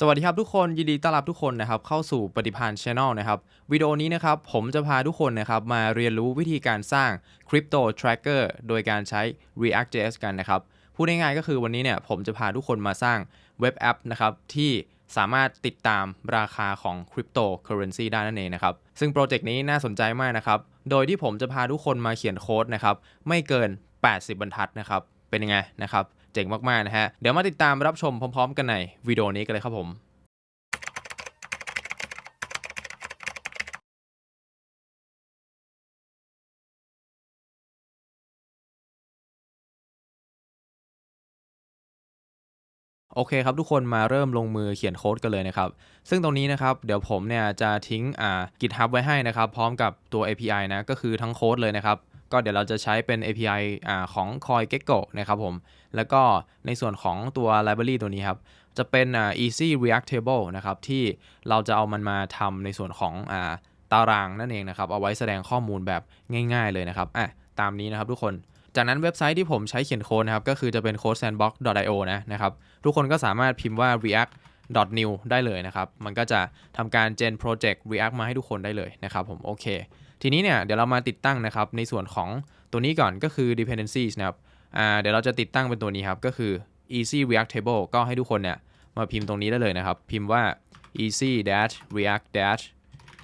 สวัสดีครับทุกคนยินดีต้อนรับทุกคนนะครับเข้าสู่ปฏิพันธ์ Channel นะครับวิดีโอนี้นะครับผมจะพาทุกคนนะครับมาเรียนรู้วิธีการสร้าง Crypto Tracker โดยการใช้ React.js กันนะครับพูดง่ายๆก็คือวันนี้เนี่ยผมจะพาทุกคนมาสร้างเว็บแอปนะครับที่สามารถติดตามราคาของ Cryptocurrency ได้นั่นเองนะครับซึ่งโปรเจกต์นี้น่าสนใจมากนะครับโดยที่ผมจะพาทุกคนมาเขียนโค้ดนะครับไม่เกิน 80 บรรทัดนะครับเป็นยังไงนะครับ เจ๋งมากๆนะฮะ เดี๋ยวมาติดตามรับชมพร้อม ๆ กันในวิดีโอนี้กันเลยครับผมโอเคครับทุกคนมาเริ่มลงมือเขียนโค้ดกันเลยนะครับ ซึ่งตรงนี้นะครับเดี๋ยวผมเนี่ยจะทิ้งอ่า GitHub ไว้ให้นะครับ พร้อมกับตัว API นะ ก็คือทั้งโค้ดเลยนะครับ ก็เดี๋ยวเราจะใช้เป็น API อ่าของ CoinGecko นะครับผม แล้วก็ในส่วนของตัว library ตัวนี้ครับ จะเป็นอ่า easy react table นะครับ ที่เราจะเอามันมาทำในส่วนของอ่าตารางนั่นเองนะครับ เอาไว้แสดงข้อมูลแบบง่ายๆเลยนะครับอะตามนี้นะครับทุกคนจากนั้นเว็บไซต์ที่ผมใช้เขียนโค้ดนะครับ ก็คือจะเป็น codesandbox.io นะนะครับ ทุกคนก็สามารถพิมพ์ว่า react.new ได้เลยนะครับ มันก็จะทำการ gen project react มาให้ทุกคนได้เลยนะครับผมโอเค ทีนี้เนี่ยเดี๋ยวเรามาติดตั้งนะครับ ในส่วนของตัวนี้ก่อนก็คือ dependencies นะครับ อ่าเดี๋ยวเราจะติดตั้งเป็นตัวนี้ครับ ก็คือ easy react table ก็ให้ทุกคนเนี่ยมาพิมพ์ตรงนี้ได้เลยนะครับ พิมพ์ว่า easy dash react dash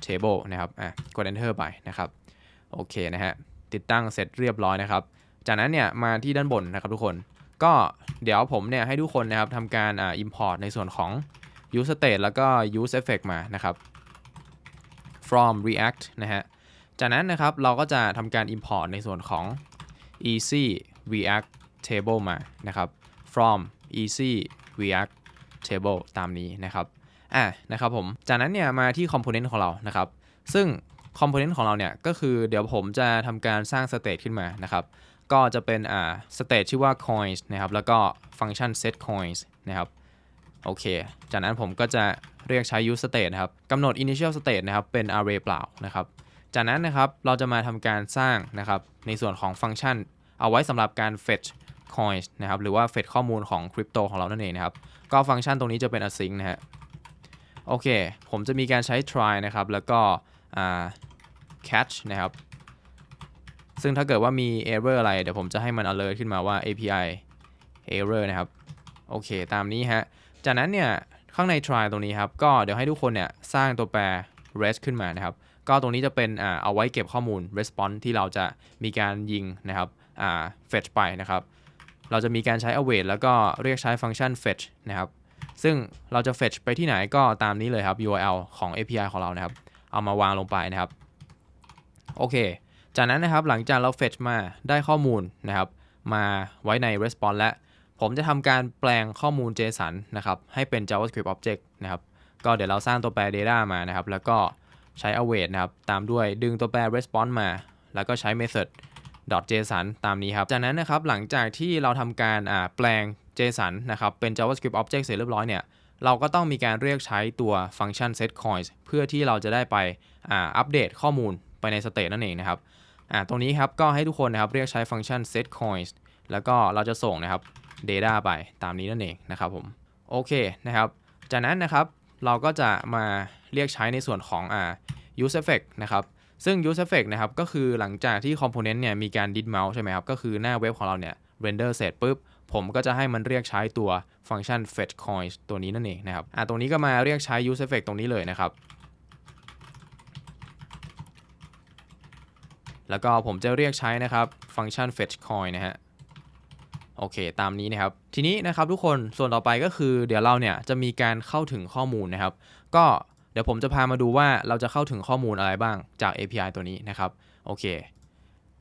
table นะครับอะกด enter ไปนะครับ โอเคนะฮะ ติดตั้งเสร็จเรียบร้อยนะครับ จากนั้นเนี่ยมาที่ด้านบนนะครับทุกคน ก็เดี๋ยวผมเนี่ยให้ทุกคนนะครับทำการอ่า import ในส่วนของ use state แล้วก็ use effect มานะครับ from react นะฮะ จากนั้นนะครับเราก็จะทำการ import ในส่วนของ easy react table มานะครับ from easy react table ตามนี้นะครับอะนะครับผมจากนั้นเนี่ยมาที่ component ของเรานะครับ ซึ่ง component ของเราเนี่ยก็คือเดี๋ยวผมจะทำการสร้าง state ขึ้นมานะครับก็จะเป็นอ่า state ชื่อว่า coins นะครับแล้วก็ฟังก์ชัน set coins นะครับโอเค จากนั้นผมก็จะเรียกใช้ use state นะครับกำหนด initial state นะครับเป็น array เปล่านะครับ จากนั้นนะครับเราจะมาทำการสร้างนะครับในส่วนของฟังก์ชัน เอาไว้สำหรับการ fetch coins นะครับหรือว่า fetch ข้อมูลของคริปโตของเรานั่นเองนะครับ ก็ฟังก์ชันตรงนี้จะเป็น async นะฮะโอเค ผมจะมีการใช้ try นะครับ แล้วก็ catch นะครับ ซึ่งถ้าเกิดว่ามี error อะไร เดี๋ยวผมจะให้มัน alert ขึ้นมาว่า API error นะครับ โอเค ตามนี้ฮะ จากนั้นเนี่ย ข้างใน try ตรงนี้ครับ ก็เดี๋ยวให้ทุกคนเนี่ย สร้างตัวแปร res ขึ้นมานะครับ ก็ตรงนี้จะเป็นเอาไว้เก็บข้อมูล response ที่เราจะมีการยิงนะครับ fetch ไปนะครับ เราจะมีการใช้ await แล้วก็เรียกใช้ฟังก์ชัน fetch นะครับ ซึ่งเราจะ fetch ไปที่ไหนก็ตามนี้เลยครับ URL ของ API ของเรานะครับ เอามาวางลงไปนะครับ โอเค จากนั้นนะครับหลังจากเรา fetch มาได้ข้อมูลนะครับ มาไว้ใน response และ ผมจะทำการแปลงข้อมูล JSON นะครับ ให้เป็น JavaScript object นะครับ ก็เดี๋ยวเราสร้างตัวแปร data มานะครับ แล้วก็ใช้ await นะครับ ตามด้วยดึงตัวแปร response มา แล้วก็ใช้ method .json ตามนี้ครับ จากนั้นนะครับหลังจากที่เราทำการแปลง JSON นะครับเป็น JavaScript object เสร็จเรียบร้อยเนี่ยเราก็ต้องมีการเรียกใช้ตัวฟังก์ชัน set coins เพื่อที่เราจะได้ไปอัปเดตข้อมูลไปในสเต e นั่นเองนะครับตรงนี้ครับก็ให้ทุกคนนะครับเรียกใช้ฟังก์ชัน set coins แล้วก็เราจะส่งนะครับ data ไปตามนี้นั่นเองนะครับผมโอเคนะครับ จากนั้นนะครับเราก็จะมาเรียกใช้ในส่วนของอ use effect นะครับ ซึ่ง use effect นะครับก็คือหลังจากที่ component เนี่ยมีการ did mouse ใช่ไหมครับ ก็คือหน้าเว็บของเราเนี่ย render เสร็จปุ๊บ ผมก็จะให้มันเรียกใช้ตัวฟังก์ชัน fetch coins ตัวนี้นั่นเองนะครับอ่าตรงนี้ก็มาเรียกใช้ use effect ตรงนี้เลยนะครับ แล้วก็ผมจะเรียกใช้นะครับฟังก์ชัน fetch coin นะฮะโอเค ตามนี้นะครับ ทีนี้นะครับทุกคน ส่วนต่อไปก็คือเดี๋ยวเราเนี่ยจะมีการเข้าถึงข้อมูลนะครับ ก็ เดี๋ยวผมจะพามาดูว่าเราจะเข้าถึงข้อมูลอะไรบ้างจาก API ตัวนี้นะครับ โอเค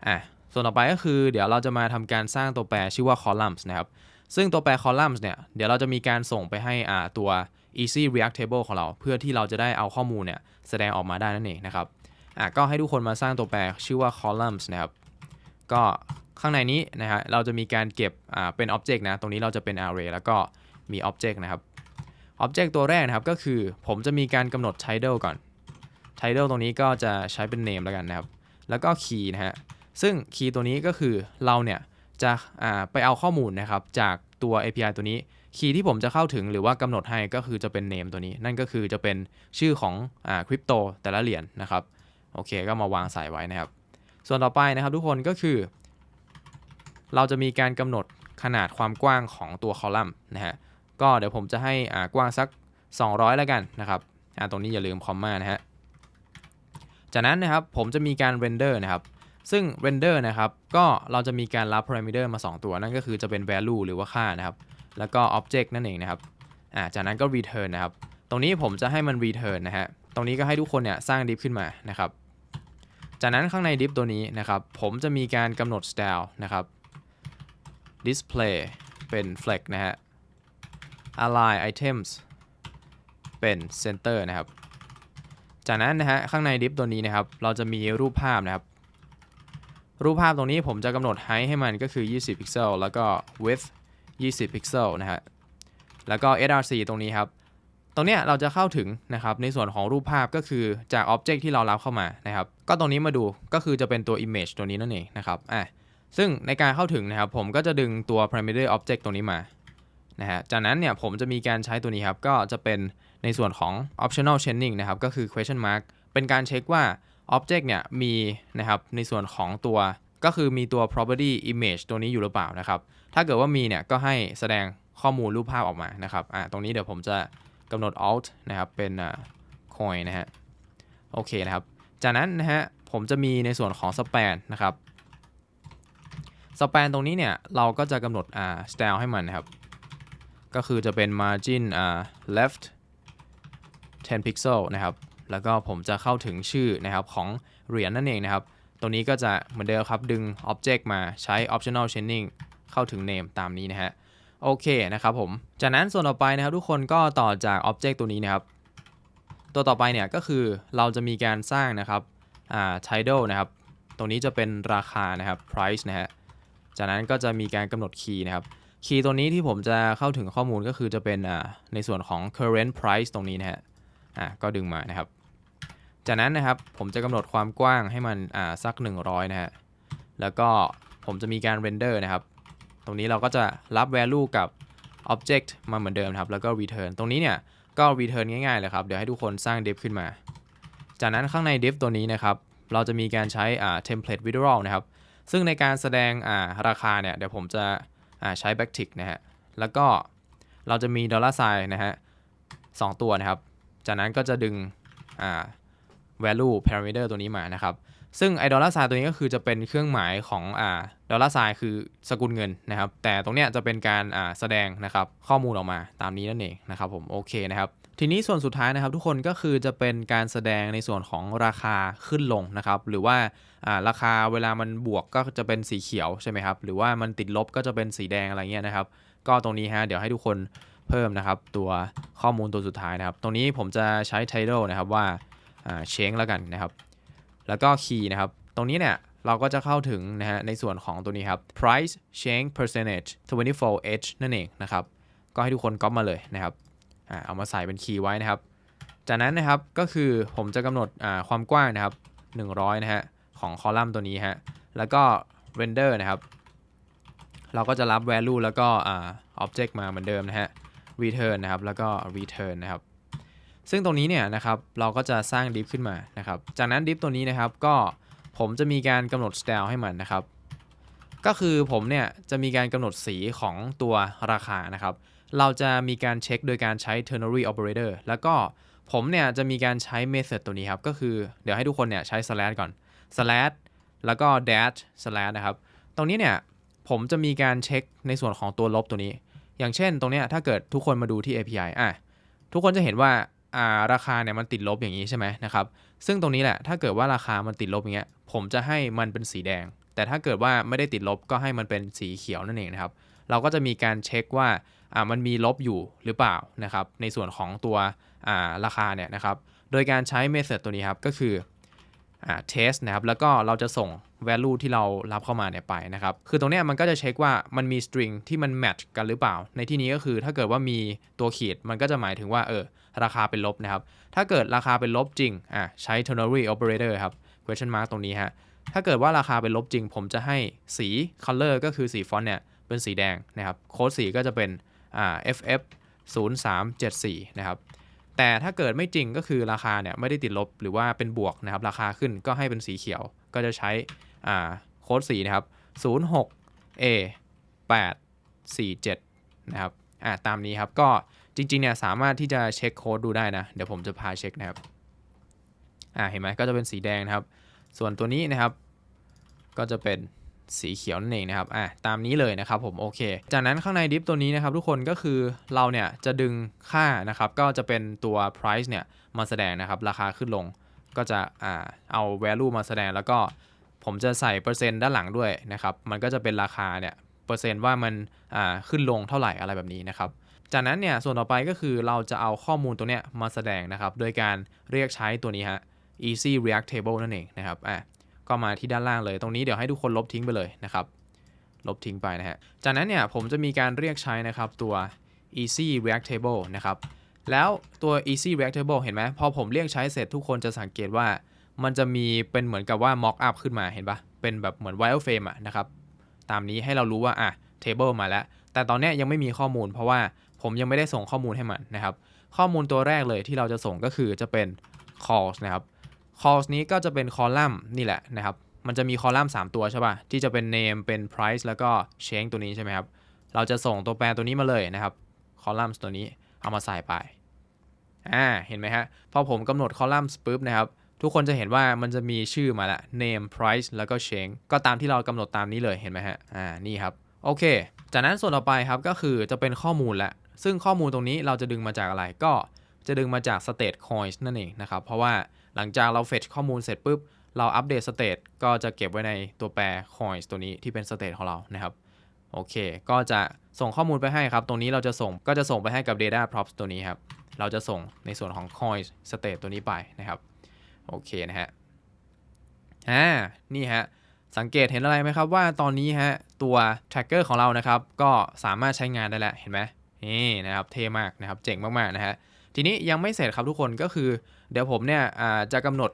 อะ ส่วนต่อไปก็คือเดี๋ยวเราจะมาทำการสร้างตัวแปรชื่อว่า columns นะครับ ซึ่งตัวแปร columns เนี่ย เดี๋ยวเราจะมีการส่งไปให้อ่าตัว easy react table ของเรา เพื่อที่เราจะได้เอาข้อมูลเนี่ยแสดงออกมาได้นั่นเองนะครับ อะ ก็ให้ทุกคนมาสร้างตัวแปรชื่อว่า columns นะครับ ก็ข้างในนี้นะฮะ เราจะมีการเก็บอ่าเป็น object นะ ตรงนี้เราจะเป็น array แล้วก็มี object นะครับ object ตัวแรกนะครับก็คือผมจะมีการกำหนด title ก่อน title ตรงนี้ก็จะใช้เป็น name แล้วกันนะครับ แล้วก็ key นะฮะ ซึ่ง key ตัวนี้ก็คือเราเนี่ยจะไปเอาข้อมูลนะครับจากตัว API ตัวนี้ คีย์ที่ผมจะเข้าถึงหรือว่ากำหนดให้ก็คือจะเป็น name ตัวนี้ นั่นก็คือจะเป็นชื่อของอคริปโตแต่ละเหรียญนะครับ โอเคก็มาวางใส่ไว้นะครับ ส่วนต่อไปนะครับทุกคนก็คือ เราจะมีการกำหนดขนาดความกว้างของตัวคอลัมน์นะฮะ ก็เดี๋ยวผมจะให้อ่ากว้างสัก 200 แล้วกันนะครับอ่าตรงนี้อย่าลืมคอมมานะฮะจากนั้นนะครับผมจะมีการเรนเดอร์นะครับซึ่งเรนเดอร์นะครับ ก็เราจะมีการรับ parameter มา 2 ตัว นั่นก็คือจะเป็น value หรือว่าค่านะครับ แล้วก็ object นั่นเองนะครับ อ่า จากนั้นก็ return นะครับ ตรงนี้ผมจะให้มัน return นะฮะ ตรงนี้ก็ให้ทุกคนเนี่ยสร้าง div ขึ้นมานะครับ จากนั้นข้างใน div ตัวนี้นะครับ ผมจะมีการกำหนด style นะครับ display เป็น flex นะฮะ align items เป็น center นะครับ จากนั้นนะฮะข้างใน div ตัวนี้นะครับ เราจะมีรูปภาพนะครับ รูปภาพตรงนี้ผมจะกำหนด height ให้มันก็คือ 20 พิกเซล แล้วก็ width 20 พิกเซลนะฮะ แล้วก็ src ตรงนี้ครับ ตรงเนี้ยเราจะเข้าถึงนะครับ ในส่วนของรูปภาพก็คือจาก object ที่เรารับเข้ามานะครับ ก็ตรงนี้มาดูก็คือจะเป็นตัว image ตัวนี้นั่นเองนะครับ อะ ซึ่งในการเข้าถึงนะครับ ผมก็จะดึงตัว parameter object ตรงนี้มา นะฮะจากนั้นเนี่ยผมจะมีการใช้ตัวนี้ครับ ก็จะเป็นในส่วนของ optional chaining นะครับ ก็คือ question mark เป็นการเช็คว่า object เนี่ยมีนะครับในส่วนของตัวก็คือมีตัว property image ตัวนี้อยู่หรือเปล่านะครับ ถ้าเกิดว่ามีเนี่ยก็ให้แสดงข้อมูลรูปภาพออกมานะครับอ่าตรงนี้เดี๋ยวผมจะกำหนด alt นะครับ เป็น coin นะฮะ โอเคนะครับ จากนั้นนะฮะ ผมจะมีในส่วนของ span นะครับ span ตรงนี้เนี่ย เราก็จะกำหนดอ่า style ให้มันนะครับ ก็คือจะเป็น margin อ่า left 10 pixel นะครับ แล้วก็ผมจะเข้าถึงชื่อนะครับของเหรียญนั่นเองนะครับตรงนี้ก็จะเหมือนเดิมครับ ดึง object มาใช้ optional chaining เข้าถึง name ตามนี้นะฮะ โอเคนะครับผม จากนั้นส่วนต่อไปนะครับทุกคนก็ต่อจาก object ตัวนี้นะครับ ตัวต่อไปเนี่ยก็คือเราจะมีการสร้างนะครับอ่า title นะครับ ตรงนี้จะเป็นราคานะครับ price นะฮะ จากนั้นก็จะมีการกำหนดคีย์นะครับ คีย์ตัวนี้ที่ผมจะเข้าถึงข้อมูลก็คือจะเป็นในส่วนของ current price ตรงนี้นะฮะอะก็ดึงมานะครับ จากนั้นนะครับผมจะกำหนดความกว้างให้มันอ่าสัก 100 นะฮะ แล้วก็ผมจะมีการ render นะครับ ตรงนี้เราก็จะรับ value กับ object มาเหมือนเดิมครับ แล้วก็ return ตรงนี้เนี่ยก็ return ง่ายๆเลยครับ เดี๋ยวให้ทุกคนสร้าง div ขึ้นมา จากนั้นข้างใน div ตัวนี้นะครับ เราจะมีการใช้อ่า template visual นะครับ ซึ่งในการแสดงอ่าราคาเนี่ยเดี๋ยวผมจะ ใช้ backtick นะฮะ แล้วก็เราจะมีดอลลาร์ซายนะฮะสองตัวนะครับ จากนั้นก็จะดึง value parameter ตัวนี้มานะครับ ซึ่งไอดอลลาร์ไซน์ตัวนี้ก็คือจะเป็นเครื่องหมายของ อ่าดอลลาร์ไซน์คือสกุลเงินนะครับ แต่ตรงเนี้ยจะเป็นการอ่าแสดงนะครับข้อมูลออกมาตามนี้นั่นเองนะครับผมโอเคนะครับทีนี้ส่วนสุดท้ายนะครับทุกคนก็คือจะเป็นการแสดงในส่วนของราคาขึ้นลงนะครับ หรือว่าอ่าราคาเวลามันบวกก็จะเป็นสีเขียวใช่ไหมครับหรือว่ามันติดลบก็จะเป็นสีแดงอะไรเงี้ยนะครับ ก็ตรงนี้ฮะเดี๋ยวให้ทุกคนเพิ่มนะครับ ตัวข้อมูลตัวสุดท้ายนะครับ ตรงนี้ผมจะใช้ title นะครับว่าอ่า change แล้วกันนะครับ แล้วก็ key นะครับ ตรงนี้เนี่ย เราก็จะเข้าถึงนะฮะในส่วนของตัวนี้ครับ price change percentage 24h นั่นเองนะครับ ก็ให้ทุกคนก๊อปมาเลยนะครับอเอามาใส่เป็นคีย์ไว้นะครับ จากนั้นนะครับก็คือผมจะกำหนดความกว้างนะครับ 100 นะฮะของคอลัมน์ตัวนี้ฮะ แล้วก็ render นะครับ เราก็จะรับ value แล้วก็อ่า object มาเหมือนเดิมนะฮะ return นะครับ แล้วก็ return นะครับซึ่งตรงนี้เนี่ยนะครับเราก็จะสร้าง div ขึ้นมานะครับ จากนั้น div ตัวนี้นะครับก็ ผมจะมีการกำหนด style ให้มันนะครับ ก็คือผมเนี่ยจะมีการกำหนดสีของตัวราคานะครับ เราจะมีการเช็คโดยการใช้ ternary operator แล้วก็ผมเนี่ยจะมีการใช้ method ตัวนี้ครับ ก็คือเดี๋ยวให้ทุกคนเนี่ยใช้ slash ก่อน slash แล้วก็ dash slash นะครับ ตรงนี้เนี่ยผมจะมีการเช็คในส่วนของตัวลบตัวนี้ อย่างเช่นตรงเนี้ยถ้าเกิดทุกคนมาดูที่ API อะทุกคนจะเห็นว่า อ่าราคาเนี่ยมันติดลบอย่างนี้ใช่ไหมนะครับ ซึ่งตรงนี้แหละถ้าเกิดว่าราคามันติดลบอย่างเงี้ย ผมจะให้มันเป็นสีแดง แต่ถ้าเกิดว่าไม่ได้ติดลบก็ให้มันเป็นสีเขียวนั่นเองนะครับ เราก็จะมีการเช็คว่าอ่ามันมีลบอยู่หรือเปล่านะครับ ในส่วนของตัวอ่าราคาเนี่ยนะครับ โดยการใช้ method ตัวนี้ครับก็คือ test นะครับแล้วก็เราจะส่ง value ที่เรารับเข้ามาเนี่ยไปนะครับ คือตรงนี้มันก็จะเช็คว่ามันมี string ที่มัน match กันหรือเปล่า ในที่นี้ก็คือถ้าเกิดว่ามีตัวขีดมันก็จะหมายถึงว่าเออราคาเป็นลบนะครับ ถ้าเกิดราคาเป็นลบจริงอะใช้ ternary operator ครับ question mark ตรงนี้ฮะถ้าเกิดว่าราคาเป็นลบจริง ผมจะให้สี color ก็คือสีฟอนต์เนี่ยเป็นสีแดงนะครับ โค้ดสีก็จะเป็นอ่า FF 0374 นะครับ แต่ถ้าเกิดไม่จริงก็คือราคาเนี่ยไม่ได้ติดลบหรือว่าเป็นบวกนะครับราคาขึ้นก็ให้เป็นสีเขียว ก็จะใช้อ่าโค้ดสีนะครับ 06 A 847 นะครับอ่าตามนี้ครับก็จริงๆเนี่ยสามารถที่จะเช็คโค้ดดูได้นะ เดี๋ยวผมจะพาเช็คนะครับอ่าเห็นไหมก็จะเป็นสีแดงนะครับ ส่วนตัวนี้นะครับก็จะเป็น สีเขียวนั่นเองนะครับอะตามนี้เลยนะครับผมโอเค จากนั้นข้างในดิฟตัวนี้นะครับทุกคนก็คือเราเนี่ยจะดึงค่านะครับก็จะเป็นตัว price เนี่ยมาแสดงนะครับราคาขึ้นลงก็จะอ่าเอา value มาแสดงแล้วก็ผมจะใส่เปอร์เซ็นต์ด้านหลังด้วยนะครับ มันก็จะเป็นราคาเนี่ยเปอร์เซ็นต์ว่ามันอ่าขึ้นลงเท่าไหร่อะไรแบบนี้นะครับ จากนั้นเนี่ยส่วนต่อไปก็คือเราจะเอาข้อมูลตัวเนี้ยมาแสดงนะครับ โดยการเรียกใช้ตัวนี้ฮะ easy react table นั่นเองนะครับอะ ก็มาที่ด้านล่างเลย ตรงนี้เดี๋ยวให้ทุกคนลบทิ้งไปเลยนะครับ ลบทิ้งไปนะฮะ จากนั้นเนี่ยผมจะมีการเรียกใช้นะครับตัว easy react table นะครับ แล้วตัว easy react table เห็นไหมพอผมเรียกใช้เสร็จทุกคนจะสังเกตว่า มันจะมีเป็นเหมือนกับว่า mock up ขึ้นมาเห็นปะเป็นแบบเหมือน wireframe อะนะครับ ตามนี้ให้เรารู้ว่าอะ table มาแล้ว แต่ตอนนี้ยยังไม่มีข้อมูล เพราะว่าผมยังไม่ได้ส่งข้อมูลให้มันนะครับ ข้อมูลตัวแรกเลยที่เราจะส่งก็คือจะเป็น calls นะครับ calls นี้ก็จะเป็นคอลัมน์นี่แหละนะครับ มันจะมีคอลัมน์ 3 ตัวใช่ป่ะ ที่จะเป็น name เป็น price แล้วก็ change ตัวนี้ใช่ไหมครับ เราจะส่งตัวแปรตัวนี้มาเลยนะครับคอลัมน์ตัวนี้เอามาใส่ไป อ่า เห็นไหมฮะ พอผมกำหนดคอลัมน์ปุ๊บนะครับ ทุกคนจะเห็นว่ามันจะมีชื่อมาละ name price แล้วก็ change ก็ตามที่เรากำหนดตามนี้เลย เห็นไหมฮะ อ่า นี่ครับ โอเค จากนั้นส่วนต่อไปครับก็คือจะเป็นข้อมูลและซึ่งข้อมูลตรงนี้เราจะดึงมาจากอะไร ก็จะดึงมาจาก state coins นั่นเองนะครับ เพราะว่า หลังจากเรา fetch ข้อมูลเสร็จปุ๊บ เราอัปเดต state ก็จะเก็บไว้ในตัวแปร coins ตัวนี้ที่เป็น state ของเรานะครับโอเค ก็จะส่งข้อมูลไปให้ครับ ตรงนี้เราจะส่งก็จะส่งไปให้กับ data props ตัวนี้ครับ เราจะส่งในส่วนของ coins state ตัวนี้ไปนะครับ โอเคนะฮะ อ่า นี่ฮะ สังเกตเห็นอะไรไหมครับว่าตอนนี้ฮะ ตัว tracker ของเรานะครับ ก็สามารถใช้งานได้แล้ว เห็นไหมนี่นะครับ เท่มากนะครับ เจ๋งมาก ๆ นะฮะ ทีนี้ยังไม่เสร็จครับทุกคนก็คือ เดี๋ยวผมเนี่ยจะกำหนด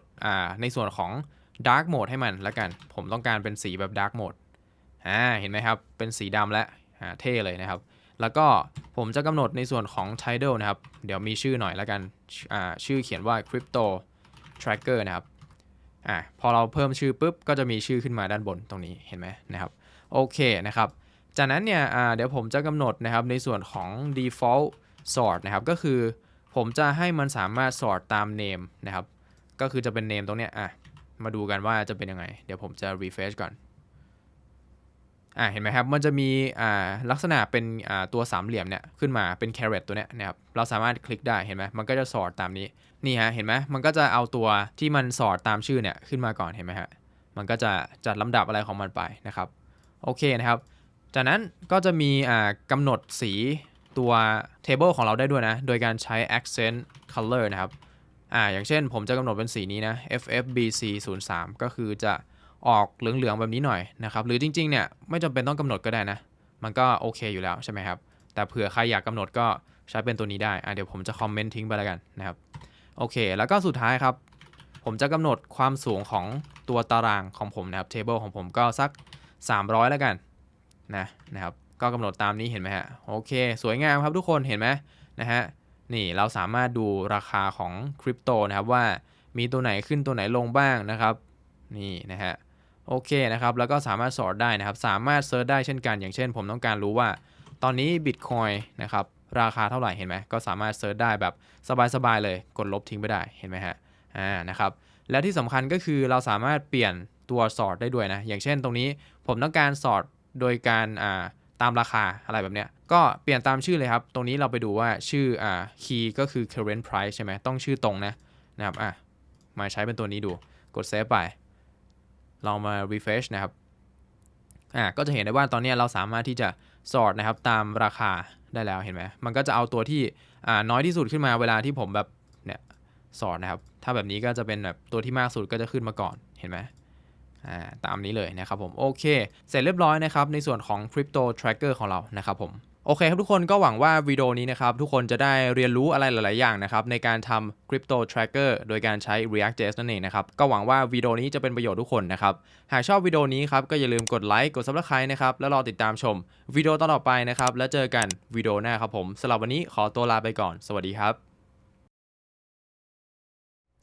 ในส่วนของ dark mode ให้มันละกัน ผมต้องการเป็นสีแบบ dark mode อ่าเห็นไหมครับ เป็นสีดำและเท่เลยนะครับ แล้วก็ผมจะกำหนดในส่วนของ title นะครับ เดี๋ยวมีชื่อหน่อยละกันชื่อเขียนว่า crypto tracker นะครับอะพอเราเพิ่มชื่อปุ๊บ ก็จะมีชื่อขึ้นมาด้านบนตรงนี้เห็นไหมนะครับโอเคนะครับจากนั้นเนี่ยเดี๋ยวผมจะกำหนดนะครับในส่วนของ default sort นะครับก็คือ ผมจะให้มันสามารถ sort ตาม name นะครับ ก็คือจะเป็น name ตรงเนี้ยอะ มาดูกันว่าจะเป็นยังไง เดี๋ยวผมจะ refresh ก่อน อ่าเห็นไหมครับ มันจะมีอ่าลักษณะเป็นอ่าตัวสามเหลี่ยมเนี่ยขึ้นมาเป็น caret ตัวเนี้ยนะครับ เราสามารถคลิกได้เห็นไหมมันก็จะ sort ตามนี้ นี่ฮะ เห็นไหมมันก็จะเอาตัวที่มันสอดตามชื่อเนี่ยขึ้นมาก่อนเห็นไหมฮะ มันก็จะจัดลำดับอะไรของมันไปนะครับ โอเคนะครับ จากนั้นก็จะมีอ่ากำหนดสี ตัว table ของเราได้ด้วยนะ โดยการใช้ accent color นะครับ อ่า อย่างเช่นผมจะกำหนดเป็นสีนี้นะ FFBC 0 3ก็คือจะออกเหลืองๆแบบนี้หน่อยนะครับ หรือจริงๆ เนี่ย ไม่จำเป็นต้องกำหนดก็ได้นะ มันก็โอเคอยู่แล้วใช่ไหมครับ แต่เผื่อใครอยากกำหนดก็ใช้เป็นตัวนี้ได้ อ่าเดี๋ยวผมจะคอมเมนต์ทิ้งไปแล้วกันนะครับ โอเค แล้วก็สุดท้ายครับ ผมจะกำหนดความสูงของตัวตารางของผมนะครับ table ของผมก็สัก 300 แล้วกันนะนะครับ ก็กำหนดตามนี้เห็นไหมฮะโอเค สวยงามครับทุกคนเห็นไหมนะฮะนี่เราสามารถดูราคาของคริปโตนะครับว่ามีตัวไหนขึ้นตัวไหนลงบ้างนะครับนี่นะฮะโอเคนะครับแล้วก็สามารถสอดได้นะครับ สามารถเซิร์ชได้เช่นกัน อย่างเช่น ผมต้องการรู้ว่า ตอนนี้ Bitcoin นะครับราคาเท่าไหร่เห็นไหมก็สามารถเซิร์ชได้แบบสบายๆเลยกดลบทิ้งไปได้เห็นไหมฮะอ่านะครับและที่สำคัญก็คือเราสามารถเปลี่ยนตัวสอดได้ด้วยนะอย่างเช่นตรงนี้ผมต้องการสอดโดยการอ่า ตามราคาอะไรแบบเนี้ยก็เปลี่ยนตามชื่อเลยครับ ตรงนี้เราไปดูว่าชื่ออ่า key ก็คือ current price ใช่ไหมต้องชื่อตรงนะนะครับอะมาใช้เป็นตัวนี้ดูกดเซฟไปลองมา refresh นะครับอ่าก็จะเห็นได้ว่าตอนนี้เราสามารถที่จะสอดนะครับตามราคาได้แล้วเห็นไหมมันก็จะเอาตัวที่อ่าน้อยที่สุดขึ้นมาเวลาที่ผมแบบเนี่ยสอดนะครับ ถ้าแบบนี้ก็จะเป็นแบบตัวที่มากสุดก็จะขึ้นมาก่อนเห็นไหม ตามนี้เลยนะครับผมโอเค เสร็จเรียบร้อยนะครับในส่วนของ crypto tracker ของเรานะครับผมโอเคครับทุกคนก็หวังว่าวิดีโอนี้นะครับ ทุกคนจะได้เรียนรู้อะไรหลาย ๆ อย่างนะครับ ในการทำ Crypto Tracker โดยการใช้ React.js นั่นเองนะครับ ก็หวังว่าวิดีโอนี้จะเป็นประโยชน์ทุกคนนะครับ หากชอบวิดีโอนี้ครับ ก็อย่าลืมกดไลค์กด Subscribe นะครับ แล้วรอติดตามชมวิดีโอตอนต่อไปนะครับ แล้วเจอกันวิดีโอหน้าครับผมสำหรับวันนี้ขอตัวลาไปก่อน สวัสดีครับ